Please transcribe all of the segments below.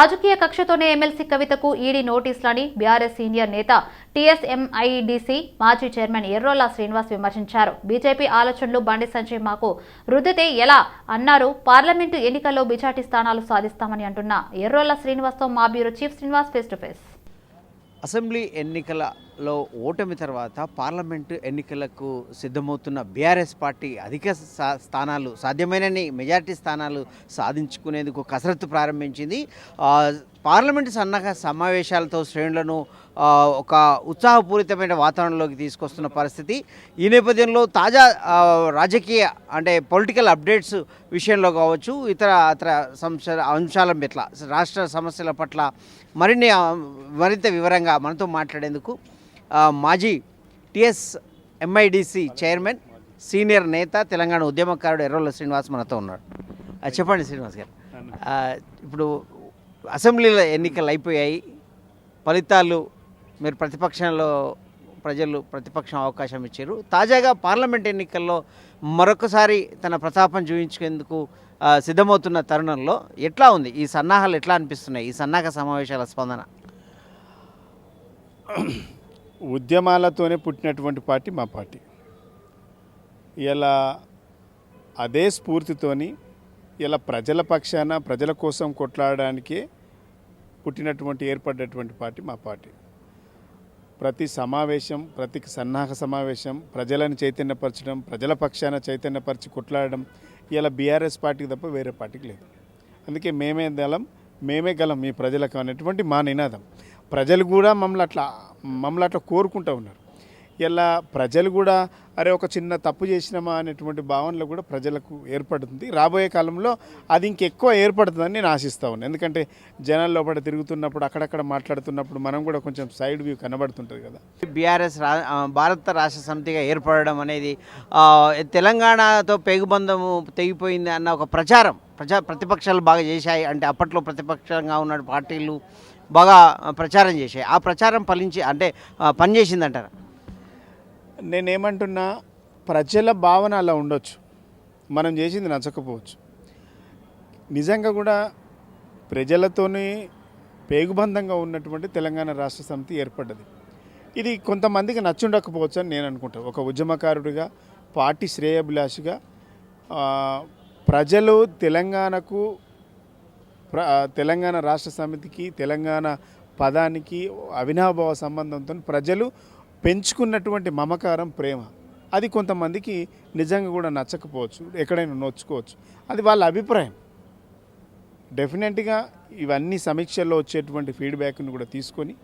రాజకీయ కక్షతోనే ఎమ్మెల్సీ కవితకు ఈడీ నోటీసులని బీఆర్ఎస్ సీనియర్ నేత టీఎస్ఎంఐడిసి మాజీ చైర్మన్ ఎర్రోలా శ్రీనివాస్ విమర్శించారు. బీజేపీ ఆలోచనలు బండి సంజయ్ మాకు రుద్దితే ఎలా అన్నారు. పార్లమెంటు ఎన్నికల్లో బిచాటి స్థానాలు సాధిస్తామని అంటున్న ఎర్రోలా శ్రీనివాస్తో మా bureau chief Srinivas face to face. Assembly ఎన్నికలలో ఓటమి తర్వాత పార్లమెంటు ఎన్నికలకు సిద్ధమవుతున్న బీఆర్ఎస్ పార్టీ అధిక స్థానాలు సాధ్యమైనన్ని మెజారిటీ స్థానాలు సాధించుకునేందుకు కసరత్తు ప్రారంభించింది. పార్లమెంటు సన్నగా సమావేశాలతో శ్రేణులను ఒక ఉత్సాహపూరితమైన వాతావరణంలోకి తీసుకొస్తున్న పరిస్థితి. ఈ నేపథ్యంలో తాజా రాజకీయ అంటే పొలిటికల్ అప్డేట్స్ విషయంలో కావచ్చు ఇతర ఇతర సంశ అంశాల పట్ల రాష్ట్ర సమస్యల పట్ల మరిన్ని మరింత వివరంగా మనతో మాట్లాడేందుకు మాజీ టిఎస్ ఎంఐడిసి చైర్మన్ సీనియర్ నేత తెలంగాణ ఉద్యమకారుడు ఎర్రోల శ్రీనివాస్ మనతో ఉన్నాడు. చెప్పండి శ్రీనివాస్ గారు. ఇప్పుడు అసెంబ్లీల ఎన్నికలు అయిపోయాయి. ఫలితాలు మీరు ప్రతిపక్షంలో ప్రజలు ప్రతిపక్షం అవకాశం ఇచ్చారు. తాజాగా పార్లమెంట్ ఎన్నికల్లో మరొకసారి తన ప్రతాపం చూపించేందుకు సిద్ధమవుతున్న తరుణంలో ఎట్లా ఉంది? ఈ సన్నాహాలు ఎట్లా అనిపిస్తున్నాయి? ఈ సన్నాహక సమావేశాల స్పందన? ఉద్యమాలతోనే పుట్టినటువంటి పార్టీ మా పార్టీ. ఇలా అదే స్ఫూర్తితోని ఇలా ప్రజల పక్షాన ప్రజల కోసం కొట్లాడడానికే పుట్టినటువంటి ఏర్పడినటువంటి పార్టీ మా పార్టీ. ప్రతి సమావేశం ప్రతి సన్నాహక సమావేశం ప్రజలను చైతన్యపరచడం ప్రజల పక్షాన చైతన్యపరిచి కొట్లాడడం ఇలా బీఆర్ఎస్ పార్టీకి తప్ప వేరే పార్టీకి లేదు. అందుకే మేమే దళం మేమే గలం మీ ప్రజలకు అనేటువంటి మా నినాదం. ప్రజలు కూడా మమ్మల్ని అట్లా మమ్మల్ని అట్లా కోరుకుంటూ ఉన్నారు. ఇలా ప్రజలు కూడా అరే ఒక చిన్న తప్పు చేసినామా అనేటువంటి భావనలో కూడా ప్రజలకు ఏర్పడుతుంది. రాబోయే కాలంలో అది ఇంకెక్కువ ఏర్పడుతుందని నేను ఆశిస్తా ఉన్నాను ఎందుకంటే జనాల లోపల తిరుగుతున్నప్పుడు అక్కడక్కడ మాట్లాడుతున్నప్పుడు మనం కూడా కొంచెం సైడ్ వ్యూ కనబడుతుంటుంది కదా. బీఆర్ఎస్ రా భారత రాష్ట్ర సమితిగా ఏర్పడడం అనేది తెలంగాణతో పేగుబంధము తెగిపోయింది అన్న ఒక ప్రచారం ప్రజా ప్రతిపక్షాలు బాగా చేశాయి. అంటే అప్పట్లో ప్రతిపక్షంగా ఉన్న పార్టీలు బాగా ప్రచారం చేశాయి. ఆ ప్రచారం ఫలించి అంటే పనిచేసిందంటారు? నేనేమంటున్నా ప్రజల భావన అలా ఉండొచ్చు. మనం చేసింది నచ్చకపోవచ్చు. నిజంగా కూడా ప్రజలతోనే పేగుబంధంగా ఉన్నటువంటి తెలంగాణ రాష్ట్ర సమితి ఏర్పడ్డది. ఇది కొంతమందికి నచ్చుండకపోవచ్చు అని నేను అనుకుంటాను ఒక ఉద్యమకారుడిగా పార్టీ శ్రేయభిలాషిగా ప్రజలు తెలంగాణకు ప్ర తెలంగాణ రాష్ట్ర సమితికి తెలంగాణ పదానికి అవినాభావ సంబంధంతో ప్రజలు పెంచుకున్నటువంటి మమకారం ప్రేమ. అది కొంతమందికి నిజంగా కూడా నచ్చకపోవచ్చు ఎక్కడైనా నొచ్చుకోవచ్చు. అది వాళ్ళ అభిప్రాయం. డెఫినెట్గా ఇవన్నీ సమీక్షల్లో వచ్చేటువంటి ఫీడ్బ్యాక్ని కూడా తీసుకొని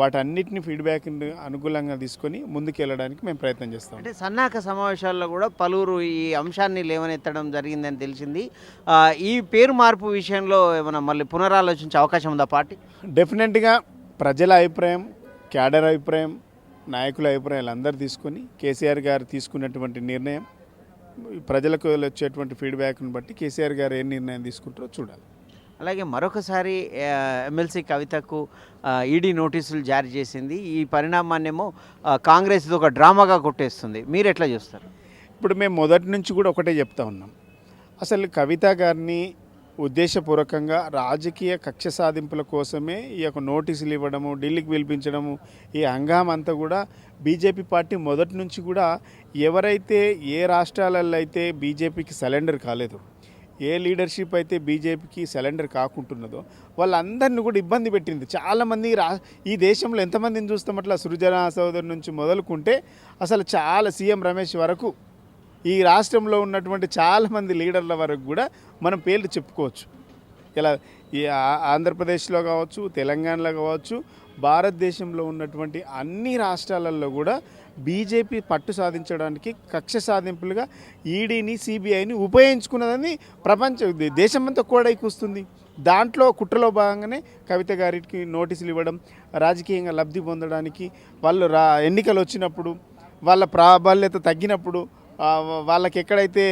వాటన్నిటిని ఫీడ్బ్యాక్ని అనుకూలంగా తీసుకొని ముందుకెళ్ళడానికి మేము ప్రయత్నం చేస్తాం. అంటే సన్నాహక సమావేశాల్లో కూడా పలువురు ఈ అంశాన్ని లేవనెత్తడం జరిగిందని తెలిసింది. ఈ పేరు మార్పు విషయంలో ఏమైనా మళ్ళీ పునరాలోచించే అవకాశం ఉందా పార్టీ? డెఫినెట్గా ప్రజల అభిప్రాయం క్యాడర్ అభిప్రాయం నాయకుల అభిప్రాయాలు అందరు తీసుకొని కేసీఆర్ గారు తీసుకున్నటువంటి నిర్ణయం ప్రజలకు వచ్చేటువంటి ఫీడ్బ్యాక్ని బట్టి కేసీఆర్ గారు ఏ నిర్ణయం తీసుకుంటారో చూడాలి. అలాగే మరొకసారి ఎమ్మెల్సీ కవితకు ఈడీ నోటీసులు జారీ చేసింది. ఈ పరిణామాన్నేమో కాంగ్రెస్ ఒక డ్రామాగా కొట్టేస్తుంది. మీరు ఎట్లా చూస్తారు? ఇప్పుడు మేము మొదటి నుంచి కూడా ఒకటే చెప్తా ఉన్నాం. అసలు కవిత గారిని ఉద్దేశపూర్వకంగా రాజకీయ కక్ష సాధింపుల కోసమే ఈ యొక్క నోటీసులు ఇవ్వడము ఢిల్లీకి పిలిపించడము ఈ హంగామా అంతా కూడా బీజేపీ పార్టీ మొదటి నుంచి కూడా ఎవరైతే ఏ రాష్ట్రాలలో అయితే బీజేపీకి సరెండర్ కాలేదు ఏ లీడర్షిప్ అయితే బీజేపీకి సరెండర్ కాకుంటున్నదో వాళ్ళందరినీ కూడా ఇబ్బంది పెట్టింది. చాలామంది రా ఈ దేశంలో ఎంతమందిని చూస్తాం అట్లా సృజన సోదరు నుంచి మొదలుకుంటే అసలు చాలా సీఎం రమేష్ వరకు ఈ రాష్ట్రంలో ఉన్నటువంటి చాలామంది లీడర్ల వరకు కూడా మనం పేర్లు చెప్పుకోవచ్చు. ఇలా ఈ ఆ- ఆంధ్రప్రదేశ్లో కావచ్చు తెలంగాణలో కావచ్చు భారతదేశంలో ఉన్నటువంటి అన్ని రాష్ట్రాలలో కూడా బీజేపీ పట్టు సాధించడానికి కక్ష సాధింపులుగా ఈడీని సిబిఐని ఉపయోగించుకున్నదని ప్రపంచ దేశమంతా కూడా కూస్తుంది. దాంట్లో కుట్రలో భాగంగానే కవిత గారికి నోటీసులు ఇవ్వడం రాజకీయంగా లబ్ధి పొందడానికి వాళ్ళు రా ఎన్నికలు వచ్చినప్పుడు వాళ్ళ ప్రాబల్యత తగ్గినప్పుడు వాళ్ళకి ఎక్కడైతే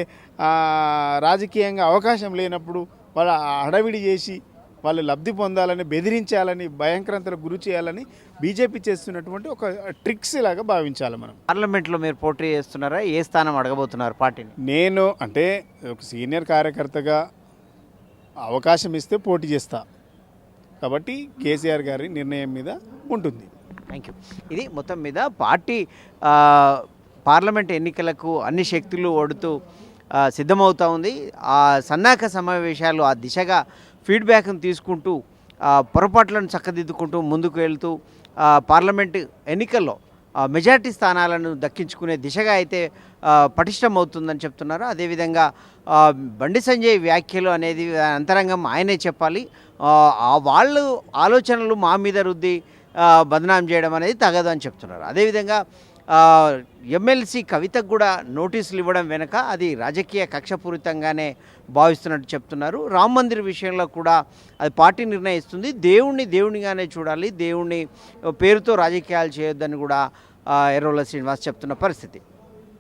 రాజకీయంగా అవకాశం లేనప్పుడు వాళ్ళ హడవిడి చేసి వాళ్ళు లబ్ధి పొందాలని బెదిరించాలని భయంకరంతలకు గురి చేయాలని బీజేపీ చేస్తున్నటువంటి ఒక ట్రిక్స్ లాగా భావించాలి మనం. పార్లమెంట్లో మీరు పోటీ చేస్తున్నారా? ఏ స్థానం అడగబోతున్నారు పార్టీని? నేను అంటే ఒక సీనియర్ కార్యకర్తగా అవకాశం ఇస్తే పోటీ చేస్తా. కాబట్టి కేసీఆర్ గారి నిర్ణయం మీద ఉంటుంది. థ్యాంక్ యూ ఇది మొత్తం మీద పార్టీ పార్లమెంట్ ఎన్నికలకు అన్ని శక్తులు ఓడుతూ సిద్ధమవుతూ ఉంది. ఆ సన్నాహక సమావేశాలు ఆ దిశగా ఫీడ్బ్యాక్ను తీసుకుంటూ పొరపాట్లను చక్కదిద్దుకుంటూ ముందుకు వెళ్తూ పార్లమెంట్ ఎన్నికల్లో మెజార్టీ స్థానాలను దక్కించుకునే దిశగా అయితే పటిష్టమవుతుందని చెప్తున్నారు. అదేవిధంగా బండి సంజయ్ వ్యాఖ్యలు అనేది అంతరంగం ఆయనే చెప్పాలి. ఆ, వాళ్ళు ఆలోచనలు మా మీద రుద్ది బదనాం చేయడం అనేది తగదు అని చెప్తున్నారు. అదేవిధంగా ఎమ్మెల్సీ కవితకు కూడా నోటీసులు ఇవ్వడం వెనుక అది రాజకీయ కక్షపూరితంగానే భావిస్తున్నట్టు చెప్తున్నారు. రామ మందిర్ విషయంలో కూడా అది పార్టీ నిర్ణయిస్తుంది. దేవుణ్ణి దేవునిగానే చూడాలి. దేవుణ్ణి పేరుతో రాజకీయాలు చేయొద్దని కూడా ఆ, ఎర్రోల శ్రీనివాస్ చెప్తున్న పరిస్థితి.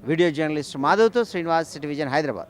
వీడియో జర్నలిస్ట్ మాధవ్తో శ్రీనివాస్ సిటివిజన్ హైదరాబాద్.